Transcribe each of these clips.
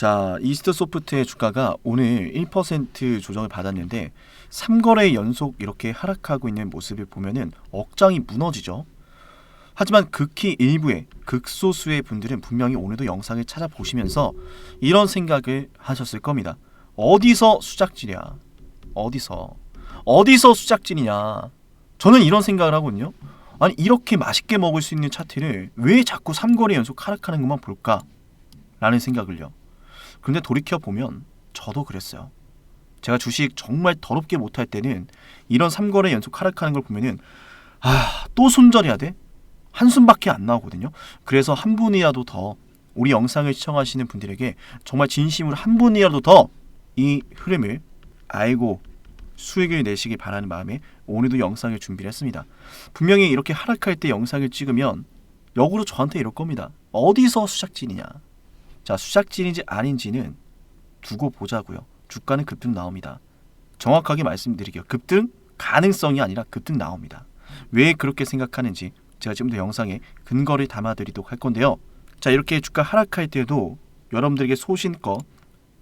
자, 이스트 소프트의 주가가 오늘 1% 조정을 받았는데 3거래 연속 이렇게 하락하고 있는 모습을 보면은 억장이 무너지죠. 하지만 극히 일부의 극소수의 분들은 분명히 오늘도 영상을 찾아보시면서 이런 생각을 하셨을 겁니다. 어디서 수작질이야? 어디서? 어디서 수작질이냐? 저는 이런 생각을 하거든요. 아니 이렇게 맛있게 먹을 수 있는 차트를 왜 자꾸 3거래 연속 하락하는 것만 볼까? 라는 생각을요. 근데 돌이켜 보면 저도 그랬어요. 제가 주식 정말 더럽게 못할 때는 이런 3거래 연속 하락하는 걸 보면은 아, 또 손절해야 돼? 한숨밖에 안 나오거든요. 그래서 한 분이라도 더 우리 영상을 시청하시는 분들에게 정말 진심으로 한 분이라도 더 이 흐름을 알고 수익을 내시길 바라는 마음에 오늘도 영상을 준비를 했습니다. 분명히 이렇게 하락할 때 영상을 찍으면 역으로 저한테 이럴 겁니다. 어디서 수작질이냐? 자, 수작질인지 아닌지는 두고 보자고요. 주가는 급등 나옵니다. 정확하게 말씀드릴게요. 급등 가능성이 아니라 급등 나옵니다. 왜 그렇게 생각하는지 제가 지금도 영상에 근거를 담아드리도록 할 건데요. 자, 이렇게 주가 하락할 때도 여러분들에게 소신껏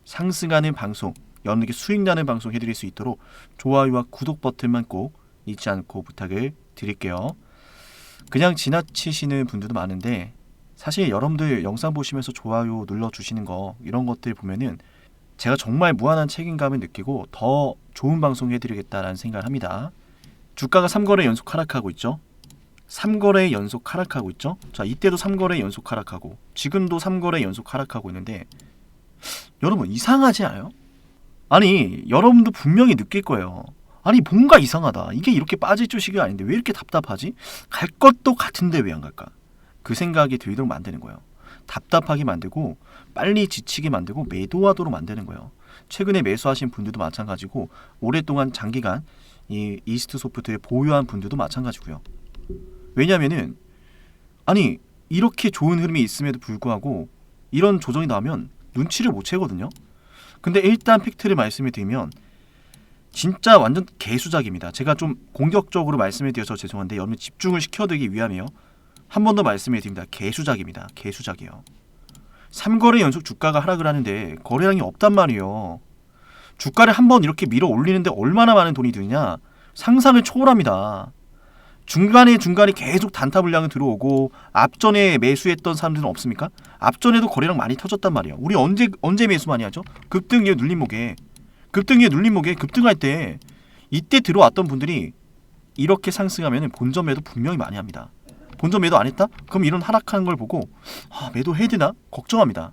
상승하는 방송, 여러분에게 수익 나는 방송 해드릴 수 있도록 좋아요와 구독 버튼만 꼭 잊지 않고 부탁을 드릴게요. 그냥 지나치시는 분들도 많은데 사실 여러분들 영상 보시면서 좋아요 눌러주시는 거 이런 것들 보면은 제가 정말 무한한 책임감을 느끼고 더 좋은 방송 해드리겠다라는 생각을 합니다. 주가가 3거래 연속 하락하고 있죠. 3거래 연속 하락하고 있죠. 자, 이때도 3거래 연속 하락하고 지금도 3거래 연속 하락하고 있는데 여러분 이상하지 않아요? 아니 여러분도 분명히 느낄 거예요. 아니 뭔가 이상하다. 이게 이렇게 빠질 주식이 아닌데 왜 이렇게 답답하지? 갈 것도 같은데 왜 안 갈까? 그 생각이 들도록 만드는 거예요. 답답하게 만들고 빨리 지치게 만들고 매도하도록 만드는 거예요. 최근에 매수하신 분들도 마찬가지고 오랫동안 장기간 이 이스트 소프트를 보유한 분들도 마찬가지고요. 왜냐면은 아니 이렇게 좋은 흐름이 있음에도 불구하고 이런 조정이 나면 눈치를 못 채거든요. 근데 일단 팩트를 말씀을 드리면 진짜 완전 개수작입니다. 제가 좀 공격적으로 말씀을 드려서 죄송한데 여러분 집중을 시켜드리기 위함이요. 한 번 더 말씀을 드립니다. 개수작입니다. 개수작이요. 3거래 연속 주가가 하락을 하는데 거래량이 없단 말이에요. 주가를 한 번 이렇게 밀어 올리는데 얼마나 많은 돈이 드느냐? 상상을 초월합니다. 중간에 중간에 계속 단타 물량이 들어오고 앞전에 매수했던 사람들은 없습니까? 앞전에도 거래량 많이 터졌단 말이에요. 우리 언제 언제 매수 많이 하죠? 급등에 눌림목에 급등에 눌림목에 급등할 때 이때 들어왔던 분들이 이렇게 상승하면 본전 매도 분명히 많이 합니다. 본전 매도 안 했다? 그럼 이런 하락하는 걸 보고 아, 매도 해야 되나? 걱정합니다.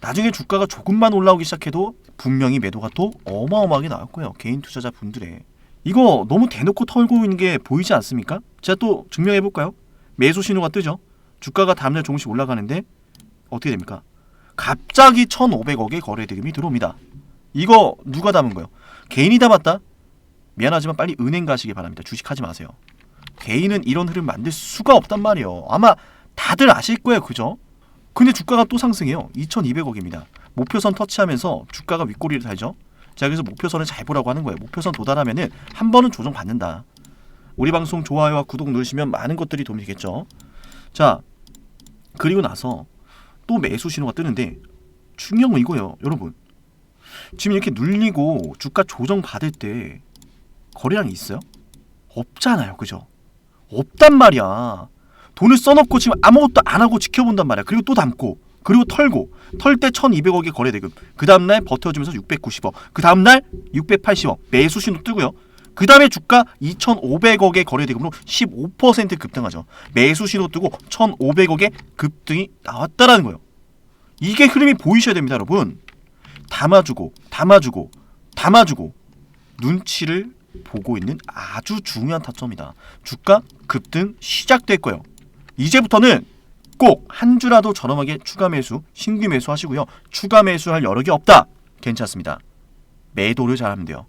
나중에 주가가 조금만 올라오기 시작해도 분명히 매도가 또 어마어마하게 거예요. 개인 투자자 분들의 이거 너무 대놓고 털고 있는 게 보이지 않습니까? 제가 또 증명해 볼까요? 매수 신호가 뜨죠. 주가가 다음날 조금씩 올라가는데 어떻게 됩니까? 갑자기 1,500억의 거래 대금이 들어옵니다. 이거 누가 담은 거예요? 개인이 담았다? 미안하지만 빨리 은행 가시기 바랍니다. 주식하지 마세요. 개인은 이런 흐름 만들 수가 없단 말이에요. 아마 다들 아실 거예요. 그죠? 근데 주가가 또 상승해요. 2,200억입니다. 목표선 터치하면서 주가가 윗꼬리를 달죠. 자 그래서 목표선을 잘 보라고 하는 거예요. 목표선 도달하면은 한 번은 조정 받는다. 우리 방송 좋아요와 구독 누르시면 많은 것들이 도움이 되겠죠. 자 그리고 나서 또 매수 신호가 뜨는데 중요한 건 이거예요, 여러분. 지금 이렇게 눌리고 주가 조정 받을 때 거래량이 있어요? 없잖아요, 그죠? 없단 말이야. 돈을 써놓고 지금 아무것도 안 하고 지켜본단 말이야. 그리고 또 담고 그리고 털고. 털 때 1200억의 거래 대금. 그 다음 날 버텨주면서 690억. 그 다음 날 680억. 매수 신호 뜨고요. 그 다음에 주가 2500억의 거래대금으로 15% 급등하죠. 매수 신호 뜨고 1500억의 급등이 나왔다라는 거예요. 이게 흐름이 보이셔야 됩니다 여러분. 담아주고 담아주고 담아주고 눈치를 보고 있는 아주 중요한 타점이다 주가 급등 시작될 거예요 이제부터는 꼭 한 주라도 저렴하게 추가 매수, 신규 매수 하시고요. 추가 매수할 여력이 없다. 괜찮습니다. 매도를 잘하면 돼요.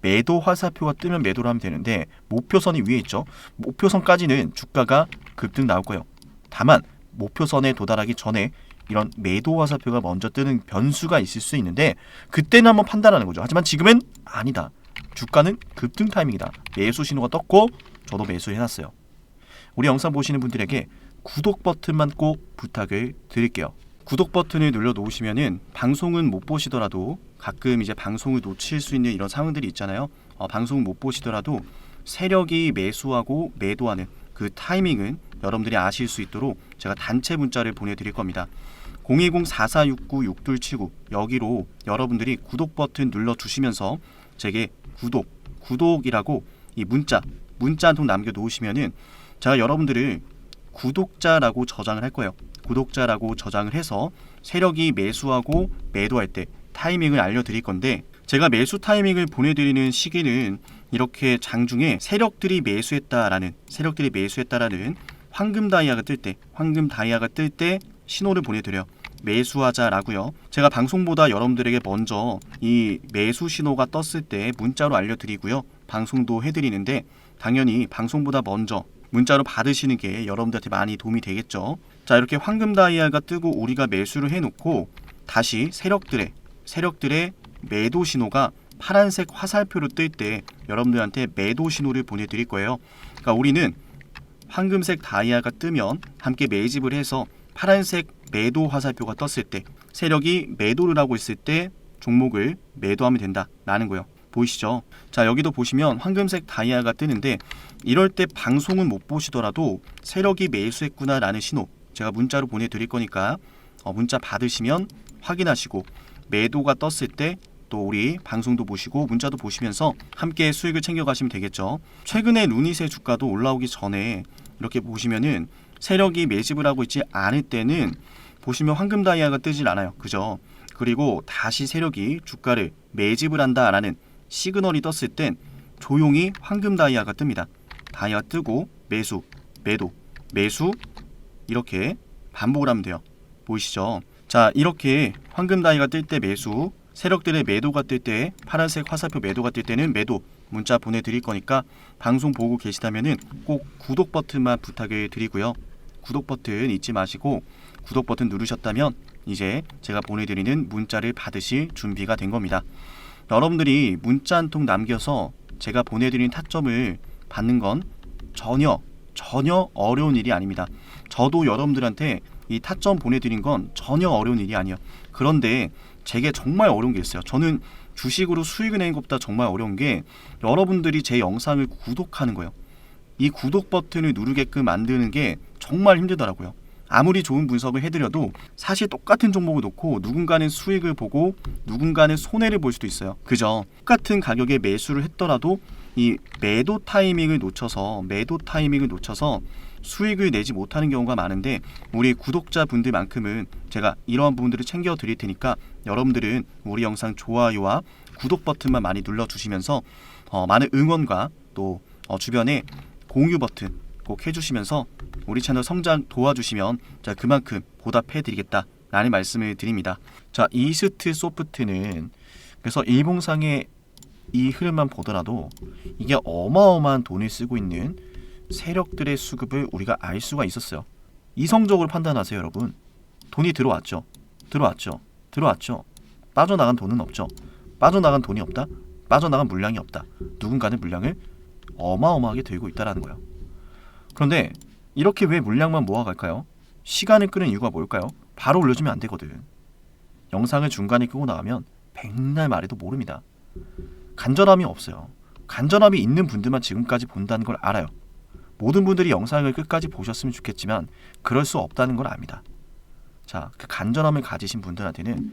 매도 화살표가 뜨면 매도를 하면 되는데 목표선이 위에 있죠. 목표선까지는 주가가 급등 나올 거예요. 다만 목표선에 도달하기 전에 이런 매도 화살표가 먼저 뜨는 변수가 있을 수 있는데 그때는 한번 판단하는 거죠. 하지만 지금은 아니다. 주가는 급등 타이밍이다. 매수 신호가 떴고 저도 매수해놨어요. 우리 영상 보시는 분들에게 구독 버튼만 꼭 부탁을 드릴게요. 구독 버튼을 눌러 놓으시면은 방송은 못 보시더라도 가끔 이제 방송을 놓칠 수 있는 이런 상황들이 있잖아요. 어, 방송을 못 보시더라도 세력이 매수하고 매도하는 그 타이밍은 여러분들이 아실 수 있도록 제가 단체 문자를 보내드릴 겁니다. 010-4469-6279 여기로 여러분들이 구독 버튼 눌러 주시면서 제게 구독, 구독이라고 이 문자, 문자 한 통 남겨 놓으시면은 제가 여러분들을 구독자라고 저장을 할 거예요. 구독자라고 저장을 해서 세력이 매수하고 매도할 때 타이밍을 알려드릴 건데 제가 매수 타이밍을 보내드리는 시기는 이렇게 장중에 세력들이 매수했다라는 세력들이 매수했다라는 황금 다이아가 뜰 때 황금 다이아가 뜰 때 신호를 보내드려요. 매수하자라고요. 제가 방송보다 여러분들에게 먼저 이 매수 신호가 떴을 때 문자로 알려드리고요. 방송도 해드리는데 당연히 방송보다 먼저 문자로 받으시는 게 여러분들한테 많이 도움이 되겠죠. 자 이렇게 황금 다이아가 뜨고 우리가 매수를 해놓고 다시 세력들의 세력들의 매도 신호가 파란색 화살표로 뜰 때 여러분들한테 매도 신호를 보내드릴 거예요. 그러니까 우리는 황금색 다이아가 뜨면 함께 매집을 해서 파란색 매도 화살표가 떴을 때 세력이 매도를 하고 있을 때 종목을 매도하면 된다라는 거예요. 보이시죠? 자 여기도 보시면 황금색 다이아가 뜨는데 이럴 때 방송은 못 보시더라도 세력이 매수했구나라는 신호 제가 문자로 보내드릴 거니까 어, 문자 받으시면 확인하시고 매도가 떴을 때 또 우리 방송도 보시고 문자도 보시면서 함께 수익을 챙겨가시면 되겠죠. 최근에 루닛의 주가도 올라오기 전에 이렇게 보시면은 세력이 매집을 하고 있지 않을 때는 보시면 황금 다이아가 뜨질 않아요. 그죠? 그리고 다시 세력이 주가를 매집을 한다라는 시그널이 떴을 땐 조용히 황금 다이아가 뜹니다. 다이아 뜨고 매수, 매도, 매수 이렇게 반복을 하면 돼요. 보이시죠? 자, 이렇게 황금 다이가 뜰 때 매수, 세력들의 매도가 뜰 때 파란색 화살표 매도가 뜰 때는 매도 문자 보내드릴 거니까 방송 보고 계시다면은 꼭 구독 버튼만 부탁을 드리고요. 구독 버튼 잊지 마시고 구독 버튼 누르셨다면 이제 제가 보내드리는 문자를 받으실 준비가 된 겁니다. 여러분들이 문자 한 통 남겨서 제가 보내드리는 타점을 받는 건 전혀 전혀 어려운 일이 아닙니다. 저도 여러분들한테 이 타점 보내드린 건 전혀 어려운 일이 아니에요. 그런데 제게 정말 어려운 게 있어요. 저는 주식으로 수익을 내는 것보다 정말 어려운 게 여러분들이 제 영상을 구독하는 거예요. 이 구독 버튼을 누르게끔 만드는 게 정말 힘들더라고요. 아무리 좋은 분석을 해드려도 사실 똑같은 종목을 놓고 누군가는 수익을 보고 누군가는 손해를 볼 수도 있어요. 그죠? 똑같은 가격에 매수를 했더라도 이 매도 타이밍을 놓쳐서 매도 타이밍을 놓쳐서 수익을 내지 못하는 경우가 많은데 우리 구독자분들만큼은 제가 이러한 부분들을 챙겨 드릴 테니까 여러분들은 우리 영상 좋아요와 구독 버튼만 많이 눌러 주시면서 어, 많은 응원과 또 어, 주변에 공유 버튼 꼭 해주시면서 우리 채널 성장 도와주시면 자 그만큼 보답해 드리겠다 라는 말씀을 드립니다. 자 이스트 소프트는 그래서 일봉상의 이 흐름만 보더라도 이게 어마어마한 돈을 쓰고 있는 세력들의 수급을 우리가 알 수가 있었어요. 이성적으로 판단하세요, 여러분. 돈이 들어왔죠. 들어왔죠. 들어왔죠. 빠져나간 돈은 없죠. 빠져나간 돈이 없다. 빠져나간 물량이 없다. 누군가는 물량을 어마어마하게 들고 있다라는 거예요. 그런데 이렇게 왜 물량만 모아갈까요? 시간을 끄는 이유가 뭘까요? 바로 올려주면 안 되거든. 영상을 중간에 끄고 나가면 백날 말해도 모릅니다. 간절함이 없어요. 간절함이 있는 분들만 지금까지 본다는 걸 알아요. 모든 분들이 영상을 끝까지 보셨으면 좋겠지만 그럴 수 없다는 걸 압니다. 자, 그 간절함을 가지신 분들한테는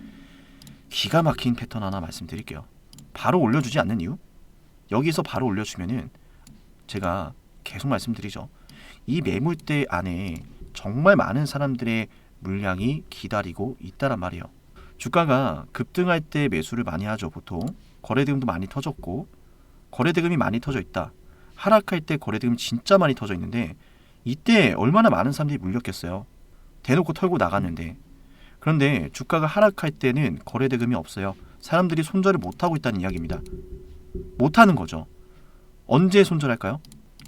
기가 막힌 패턴 하나 말씀드릴게요. 바로 올려주지 않는 이유? 여기서 바로 올려주면은 제가 계속 말씀드리죠. 이 매물대 안에 정말 많은 사람들의 물량이 기다리고 있다란 말이에요. 주가가 급등할 때 매수를 많이 하죠, 보통. 거래대금도 많이 터졌고 거래대금이 많이 터져 있다. 하락할 때 거래대금이 진짜 많이 터져 있는데 이때 얼마나 많은 사람들이 물렸겠어요. 대놓고 털고 나갔는데 그런데 주가가 하락할 때는 거래대금이 없어요. 사람들이 손절을 못 하고 있다는 이야기입니다. 못 하는 거죠. 언제 손절할까요?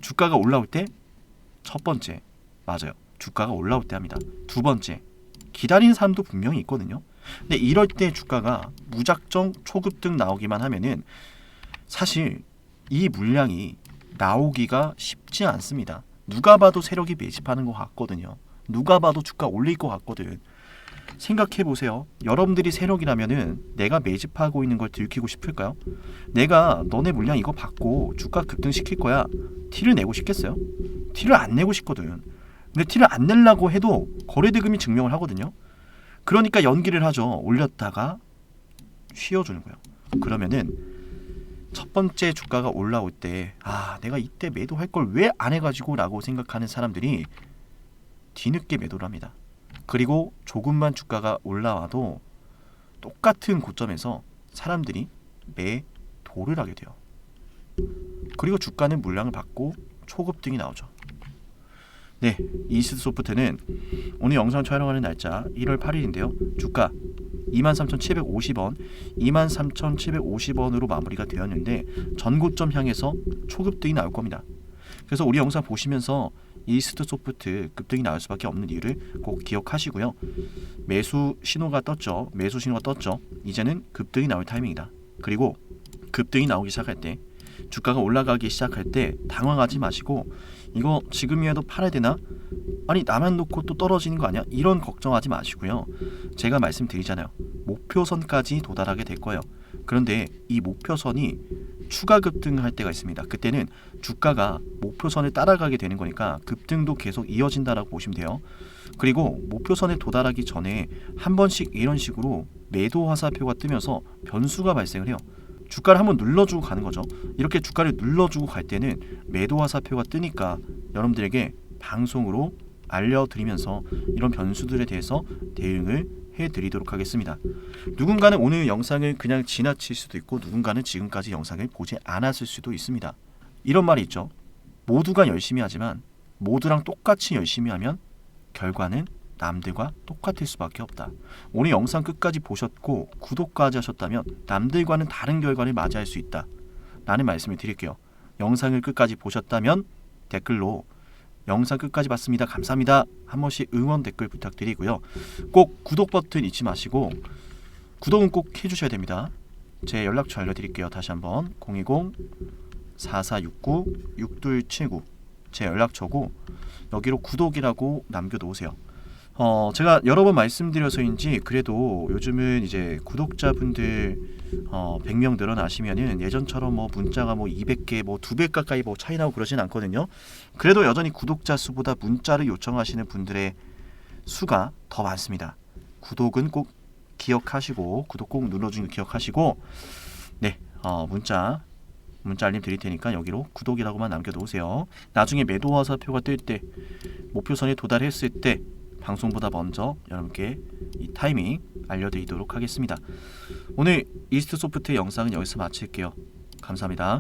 주가가 올라올 때 첫 번째 맞아요. 주가가 올라올 때 합니다. 두 번째 기다리는 사람도 분명히 있거든요. 근데 이럴 때 주가가 무작정 초급등 나오기만 하면은 사실 이 물량이 나오기가 쉽지 않습니다. 누가 봐도 세력이 매집하는 것 같거든요. 누가 봐도 주가 올릴 것 같거든. 생각해 보세요. 여러분들이 세력이라면은 내가 매집하고 있는 걸 들키고 싶을까요? 내가 너네 물량 이거 받고 주가 급등시킬 거야. 티를 내고 싶겠어요? 티를 안 내고 싶거든. 근데 티를 안 내려고 해도 거래대금이 증명을 하거든요. 그러니까 연기를 하죠. 올렸다가 쉬어주는 거예요. 그러면은 첫 번째 주가가 올라올 때, 아, 내가 이때 매도할 걸 왜 안 해가지고 라고 생각하는 사람들이 뒤늦게 매도를 합니다. 그리고 조금만 주가가 올라와도 똑같은 고점에서 사람들이 매 도를 하게 돼요. 그리고 주가는 물량을 받고 초급 등이 나오죠. 네, 이스트 소프트는 오늘 영상 촬영하는 날짜 1월 8일인데요. 주가 23,750원, 23,750원으로 마무리가 되었는데 전고점 향해서 초급 등이 나올 겁니다. 그래서 우리 영상 보시면서 이스트 소프트 급등이 나올 수밖에 없는 이유를 꼭 기억하시고요. 매수 신호가 떴죠. 매수 신호가 떴죠. 이제는 급등이 나올 타이밍이다. 그리고 급등이 나오기 시작할 때 주가가 올라가기 시작할 때 당황하지 마시고 이거 지금이라도 팔아야 되나? 아니 나만 놓고 또 떨어지는 거 아니야? 이런 걱정하지 마시고요. 제가 말씀드리잖아요. 목표선까지 도달하게 될 거예요. 그런데 이 목표선이 추가 급등할 때가 있습니다. 그때는 주가가 목표선을 따라가게 되는 거니까 급등도 계속 이어진다라고 보시면 돼요. 그리고 목표선에 도달하기 전에 한 번씩 이런 식으로 매도 화살표가 뜨면서 변수가 발생을 해요. 주가를 한번 눌러주고 가는 거죠. 이렇게 주가를 눌러주고 갈 때는 매도 화살표가 뜨니까 여러분들에게 방송으로 알려드리면서 이런 변수들에 대해서 대응을 해드리도록 하겠습니다. 누군가는 오늘 영상을 그냥 지나칠 수도 있고 누군가는 지금까지 영상을 보지 않았을 수도 있습니다. 이런 말이 있죠. 모두가 열심히 하지만 모두랑 똑같이 열심히 하면 결과는 남들과 똑같을 수밖에 없다. 오늘 영상 끝까지 보셨고 구독까지 하셨다면 남들과는 다른 결과를 맞이할 수 있다. 라는 말씀을 드릴게요. 영상을 끝까지 보셨다면 댓글로 영상 끝까지 봤습니다. 감사합니다. 한 번씩 응원 댓글 부탁드리고요. 꼭 구독 버튼 잊지 마시고 구독은 꼭 해주셔야 됩니다. 제 연락처 알려드릴게요. 다시 한번 010-4469-6279 제 연락처고 여기로 구독이라고 남겨놓으세요. 어, 제가 여러 번 말씀드려서인지 그래도 요즘은 이제 구독자분들 어, 100명 늘어나시면은 예전처럼 뭐 문자가 뭐 200개 뭐 2배 가까이 뭐 차이 나고 그러진 않거든요. 그래도 여전히 구독자 수보다 문자를 요청하시는 분들의 수가 더 많습니다. 구독은 꼭 기억하시고 구독 꼭 눌러주는 거 기억하시고 네 어, 문자 문자 알림 드릴 테니까 여기로 구독이라고만 남겨놓으세요. 나중에 매도 화살표가 뜰 때 목표선에 도달했을 때 방송보다 먼저 여러분께 이 타이밍 알려드리도록 하겠습니다. 오늘 이스트 소프트 영상은 여기서 마칠게요. 감사합니다.